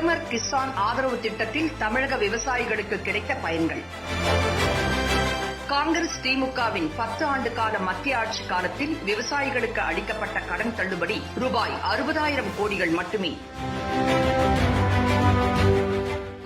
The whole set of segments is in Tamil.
பிரதமர் கிசான் ஆதரவு திட்டத்தில் தமிழக விவசாயிகளுக்கு கிடைத்த பயன்கள். காங்கிரஸ் திமுகவின் பத்து ஆண்டு கால மத்திய ஆட்சி காலத்தில் விவசாயிகளுக்கு அளிக்கப்பட்ட கடன் தள்ளுபடி ரூபாய் அறுபதாயிரம் கோடிகள் மட்டுமே.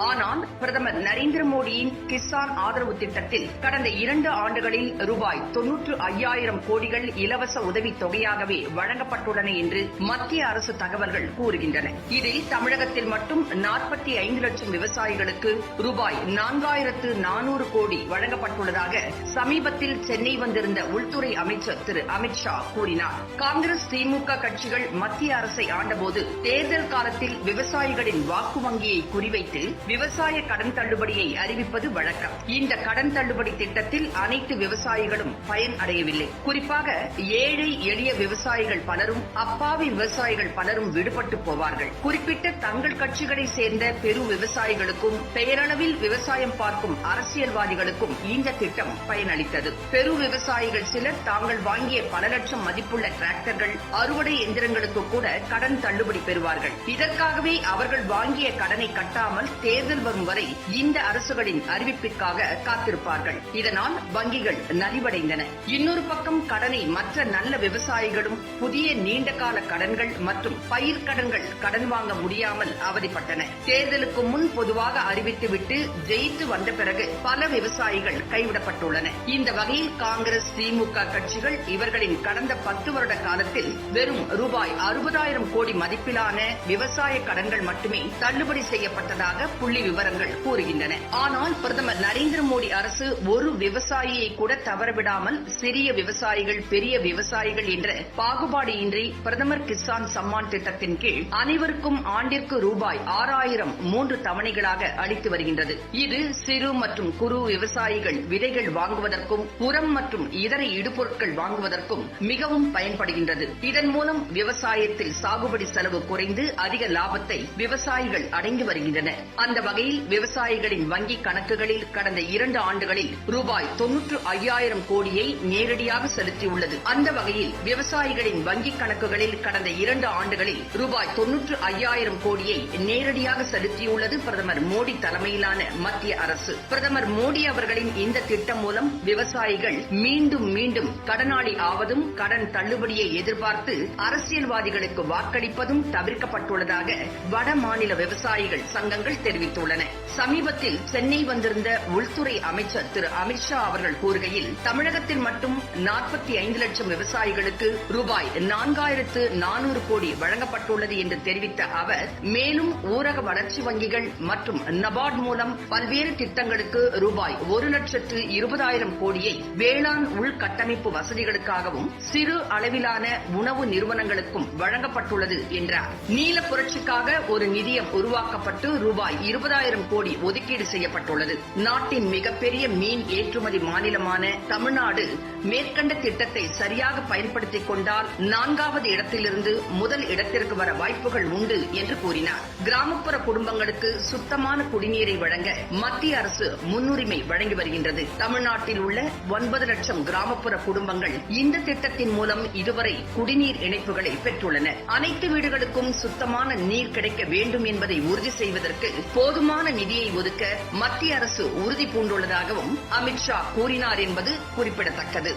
ஆனால் பிரதமர் நரேந்திர மோடியின் கிசான் ஆதரவு திட்டத்தில் கடந்த இரண்டு ஆண்டுகளில் ரூபாய் தொன்னூற்று ஐயாயிரம் கோடிகள் இலவச உதவித் தொகையாகவே வழங்கப்பட்டுள்ளன என்று மத்திய அரசு தகவல்கள் கூறுகின்றன. இதில் தமிழகத்தில் மட்டும் நாற்பத்தி ஐந்து லட்சம் விவசாயிகளுக்கு ரூபாய் நான்காயிரத்து நானூறு கோடி வழங்கப்பட்டுள்ளதாக சமீபத்தில் சென்னை வந்திருந்த உள்துறை அமைச்சர் திரு அமித்ஷா கூறினார். காங்கிரஸ் திமுக கட்சிகள் மத்திய அரசை ஆண்டபோது தேர்தல் காலத்தில் விவசாயிகளின் வாக்கு வங்கியை குறிவைத்து விவசாய கடன் தள்ளுபடியை அறிவிப்பது வழக்கம். இந்த கடன் தள்ளுபடி திட்டத்தில் அனைத்து விவசாயிகளும் பயன் அடையவில்லை. குறிப்பாக ஏழை எளிய விவசாயிகள் பலரும் அப்பாவி விவசாயிகள் பலரும் விடுபட்டு போவார்கள். குறிப்பிட்ட தங்கள் கட்சிகளை சேர்ந்த பெரு விவசாயிகளுக்கும் பெயரளவில் விவசாயம் பார்க்கும் அரசியல்வாதிகளுக்கும் இந்த திட்டம் பயனளித்தது. பெரு விவசாயிகள் சிலர் தாங்கள் வாங்கிய பல லட்சம் மதிப்புள்ள டிராக்டர்கள் அறுவடை எந்திரங்களுக்கு கூட கடன் தள்ளுபடி பெறுவார்கள். இதற்காகவே அவர்கள் வாங்கிய கடனை கட்டாமல் தேர்தல் வரும் வரை இந்த அரசுகளின் அறிவிப்பிற்காக காத்திருப்பார்கள். இதனால் வங்கிகள் நலிவடைந்தன. இன்னொரு பக்கம் கடனை மற்ற நல்ல விவசாயிகளும் புதிய நீண்டகால கடன்கள் மற்றும் பயிர்க்கடன்கள் கடன் வாங்க முடியாமல் அவதிப்பட்டன. தேர்தலுக்கு முன் பொதுவாக அறிவித்துவிட்டு ஜெயித்து வந்த பிறகு பல விவசாயிகள் கைவிடப்பட்டுள்ளன. இந்த வகையில் காங்கிரஸ் திமுக கட்சிகள் இவர்களின் கடந்த பத்து வருட காலத்தில் வெறும் ரூபாய் அறுபதாயிரம் கோடி மதிப்பிலான விவசாய கடன்கள் மட்டுமே தள்ளுபடி செய்யப்பட்டதாக புள்ளி புள்ளி விவரங்கள் கூறுகின்றன. ஆனால் பிரதமர் நரேந்திர மோடி அரசு ஒரு விவசாயியை கூட தவறவிடாமல் சிறிய விவசாயிகள் பெரிய விவசாயிகள் என்ற பாகுபாடு இன்றி பிரதமர் கிசான் சம்மான் திட்டத்தின் கீழ் அனைவருக்கும் ஆண்டிற்கு ரூபாய் ஆறாயிரம் மூன்று தவணைகளாக அளித்து வருகின்றது. இது சிறு மற்றும் குறு விவசாயிகள் விதைகள் வாங்குவதற்கும் உரம் மற்றும் இதர இடுபொருட்கள் வாங்குவதற்கும் மிகவும் பயன்படுகின்றது. இதன் மூலம் விவசாயத்தில் சாகுபடி செலவு குறைந்து அதிக லாபத்தை விவசாயிகள் அடைந்து வருகின்றனர். அந்த வகையில் விவசாயிகளின் வங்கிக் கணக்குகளில் கடந்த இரண்டு ஆண்டுகளில் ரூபாய் தொன்னூற்று ஐயாயிரம் கோடியை நேரடியாக செலுத்தியுள்ளது. அந்த வகையில் விவசாயிகளின் வங்கிக் கணக்குகளில் கடந்த இரண்டு ஆண்டுகளில் ரூபாய் தொன்னூற்று ஐயாயிரம் கோடியை நேரடியாக செலுத்தியுள்ளது பிரதமர் மோடி தலைமையிலான மத்திய அரசு. பிரதமர் மோடி அவர்களின் இந்த திட்டம் மூலம் விவசாயிகள் மீண்டும் மீண்டும் கடனாளி ஆவதும் கடன் தள்ளுபடியை எதிர்பார்த்து அரசியல்வாதிகளுக்கு வாக்களிப்பதும் தவிர்க்கப்பட்டுள்ளதாக வட மாநில விவசாயிகள் சங்கங்கள் தெரிவித்தன. தெரிவித்துள்ளன. சமீபத்தில் சென்னை வந்திருந்த உள்துறை அமைச்சர் திரு. அமித்ஷா அவர்கள் கூறுகையில் தமிழகத்தில் மட்டும் நாற்பத்தி ஐந்து லட்சம் விவசாயிகளுக்கு ரூபாய் நான்காயிரத்து நானூறு கோடி வழங்கப்பட்டுள்ளது என்று தெரிவித்த அவர் மேலும் ஊரக வளர்ச்சி வங்கிகள் மற்றும் நபார்டு மூலம் பல்வேறு திட்டங்களுக்கு ரூபாய் ஒரு லட்சத்து இருபதாயிரம் கோடியை வேளாண் உள்கட்டமைப்பு வசதிகளுக்காகவும் சிறு அளவிலான உணவு நிறுவனங்களுக்கும் வழங்கப்பட்டுள்ளது என்றார். நீல புரட்சிக்காக ஒரு நிதியம் உருவாக்கப்பட்டு ரூபாய் இருபது இருபதாயிரம் கோடி ஒதுக்கீடு செய்யப்பட்டுள்ளது. நாட்டின் மிகப்பெரிய மீன் ஏற்றுமதி மாநிலமான தமிழ்நாடு மேற்கண்ட திட்டத்தை சரியாக பயன்படுத்திக் கொண்டால் நான்காவது இடத்திலிருந்து முதல் இடத்திற்கு வர வாய்ப்புகள் உண்டு என்று கூறினார். கிராமப்புற குடும்பங்களுக்கு சுத்தமான குடிநீரை வழங்க மத்திய அரசு முன்னுரிமை வழங்கி வருகின்றது. தமிழ்நாட்டில் உள்ள ஒன்பது லட்சம் கிராமப்புற குடும்பங்கள் இந்த திட்டத்தின் மூலம் இதுவரை குடிநீர் இணைப்புகளை பெற்றுள்ளன. அனைத்து வீடுகளுக்கும் சுத்தமான நீர் கிடைக்க வேண்டும் என்பதை உறுதி செய்வதற்கு போதுமான நிதியை ஒதுக்க மத்திய அரசு உறுதி பூண்டுள்ளதாகவும் அமித்ஷா கூறினார் என்பது குறிப்பிடத்தக்கது.